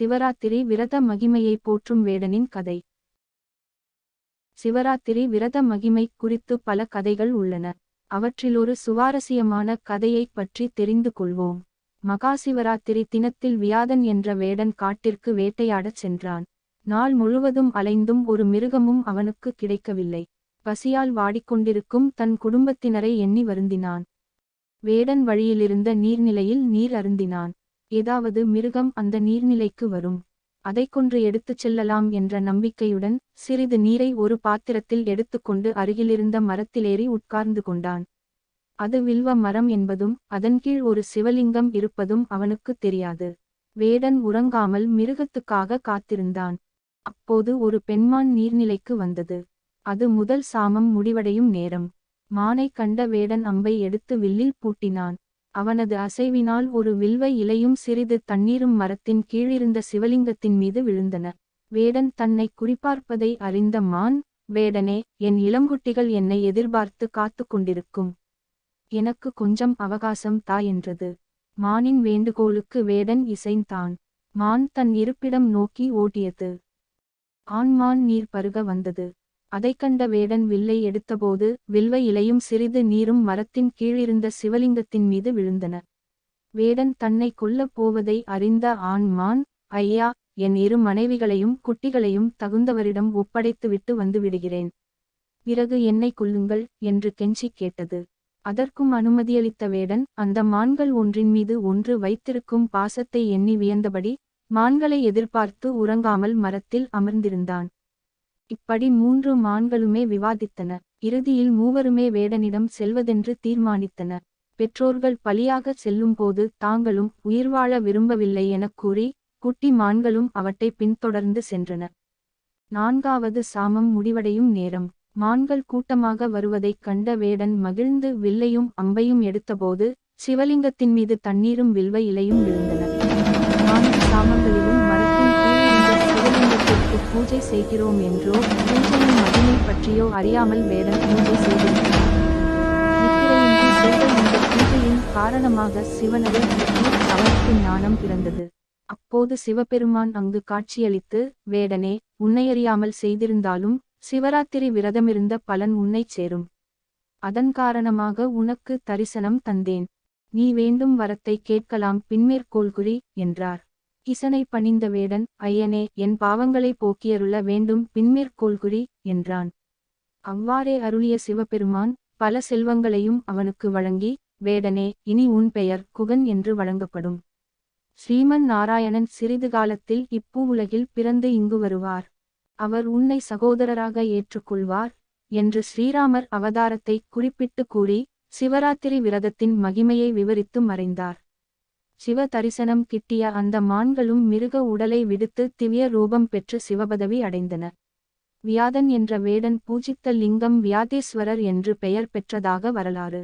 சிவராத்திரி விரத மகிமையை போற்றும் வேடனின் கதை. சிவராத்திரி விரத மகிமை குறித்து பல கதைகள் உள்ளன. அவற்றிலொரு சுவாரஸ்யமான கதையைப் பற்றி தெரிந்து கொள்வோம். மகாசிவராத்திரி தினத்தில் வியாதன் என்ற வேடன் காட்டிற்கு வேட்டையாடச் சென்றான். நாள் முழுவதும் அலைந்தும் ஒரு மிருகமும் அவனுக்கு கிடைக்கவில்லை. பசியால் வாடிக்கொண்டிருக்கும் தன் குடும்பத்தினரை எண்ணி வருந்தினான். வேடன் வழியிலிருந்த நீர்நிலையில் நீர் அருந்தினான். ஏதாவது மிருகம் அந்த நீர்நிலைக்கு வரும். அதைக் கொன்று எடுத்துச் செல்லலாம் என்ற நம்பிக்கையுடன் சிறிது நீரை ஒரு பாத்திரத்தில் எடுத்துக்கொண்டு அருகிலிருந்த மரத்திலேறி உட்கார்ந்து கொண்டான். அது வில்வ மரம் என்பதும் அதன் கீழ் ஒரு சிவலிங்கம் இருப்பதும் அவனுக்குத் தெரியாது. வேடன் உறங்காமல் மிருகத்துக்காக காத்திருந்தான். அப்போது ஒரு பெண்மான் நீர்நிலைக்கு வந்தது. அது முதல் சாமம் முடிவடையும் நேரம். மானைக் கண்ட வேடன் அம்பை எடுத்து வில்லில் பூட்டினான். அவனது அசைவினால் ஒரு வில்வை இலையும் சிறிது தண்ணீரும் மரத்தின் கீழிருந்த சிவலிங்கத்தின் மீது விழுந்தன. வேடன் தன்னை குறிப்பார்ப்பதை அறிந்த மான் வேடனே என் இளங்குட்டிகள் என்னை எதிர்பார்த்து காத்து கொண்டிருக்கும். எனக்கு கொஞ்சம் அவகாசம் தா என்றது. மானின் வேண்டுகோளுக்கு வேடன் இசைந்தான். மான் தன் இருப்பிடம் நோக்கி ஓட்டியது. ஆண்மான் நீர் பருக வந்தது. அதைக் கண்ட வேடன் வில்லை எடுத்தபோது வில்வ இலையும் சிறிது நீரும் மரத்தின் கீழிருந்த சிவலிங்கத்தின் மீது விழுந்தன. வேடன் தன்னை கொல்லப் போவதை அறிந்த ஆண்மான் ஐயா என் இரு மனைவிகளையும் குட்டிகளையும் தகுந்தவரிடம் ஒப்படைத்துவிட்டு வந்து விடுகிறேன். பிறகு என்னை கொல்லுங்கள் என்று கெஞ்சி கேட்டது. அதற்கும் அனுமதியளித்த வேடன் அந்த மான்கள் ஒன்றின் மீது ஒன்று வைத்திருக்கும் பாசத்தை எண்ணி வியந்தபடி மான்களை எதிர்பார்த்து உறங்காமல் மரத்தில் அமர்ந்திருந்தான். இப்படி மூன்று மான்களுமே விவாதித்தன. இறுதியில் மூவருமே வேடனிடம் செல்வதென்று தீர்மானித்தன. பெற்றோர்கள் பலியாக செல்லும்போது தாங்களும் உயிர் வாழ விரும்பவில்லை எனக் கூறி குட்டி மான்களும் அவற்றை பின்தொடர்ந்து சென்றன. நான்காவது சாமம் முடிவடையும் நேரம். மான்கள் கூட்டமாக வருவதைக் கண்ட வேடன் மகிழ்ந்து வில்லையும் அம்பையும் எடுத்தபோது சிவலிங்கத்தின் மீது தண்ணீரும் வில்வ இலையும் விழுந்தன நான்கு சாமங்களிலும் மரத்தின் கீழிருந்த சிவலிங்கத்திற்கு பூஜை செய்கிறோம் என்றோ பூஜையின் மகிமை பற்றியோ அறியாமல் வேடன் பூஜை செய்திருக்கிறான் நித்திரையின்றி செய்த இந்த பூஜையின் காரணமாக சிவனது புத்தி அவனுக்கு ஞானம் பிறந்தது. அப்போது சிவபெருமான் அங்கு காட்சியளித்து வேடனே உன்னையறியாமல் செய்திருந்தாலும் சிவராத்திரி விரதமிருந்த பலன் உன்னை சேரும். அதன் காரணமாக உனக்கு தரிசனம் தந்தேன். நீ வேண்டும் வரத்தை கேட்கலாம் பின்மேற்கோள்குறி என்றார். இசனை பணிந்த வேடன் ஐயனே என் பாவங்களை போக்கியருள வேண்டும் பின்மேற்கோள்குறி என்றான். அவ்வாறே அருளிய சிவபெருமான் பல செல்வங்களையும் அவனுக்கு வழங்கி வேடனே இனி உன் பெயர் குகன் என்று வழங்கப்படும். ஸ்ரீமன் நாராயணன் சிறிது காலத்தில் இப்பூ உலகில் பிறந்து இங்கு வருவார். அவர் உன்னை சகோதரராக ஏற்றுக்கொள்வார் என்று ஸ்ரீராமர் அவதாரத்தை குறிப்பிட்டு கூறி சிவராத்திரி விரதத்தின் மகிமையை விவரித்து மறைந்தார். சிவ தரிசனம் கிட்டிய அந்த மான்களும் மிருக உடலை விடுத்து திவ்ய ரூபம் பெற்று சிவபதவி அடைந்தன. வியாதன் என்ற வேடன் பூஜித்த லிங்கம் வியாதேஸ்வரர் என்று பெயர் பெற்றதாக வரலாறு.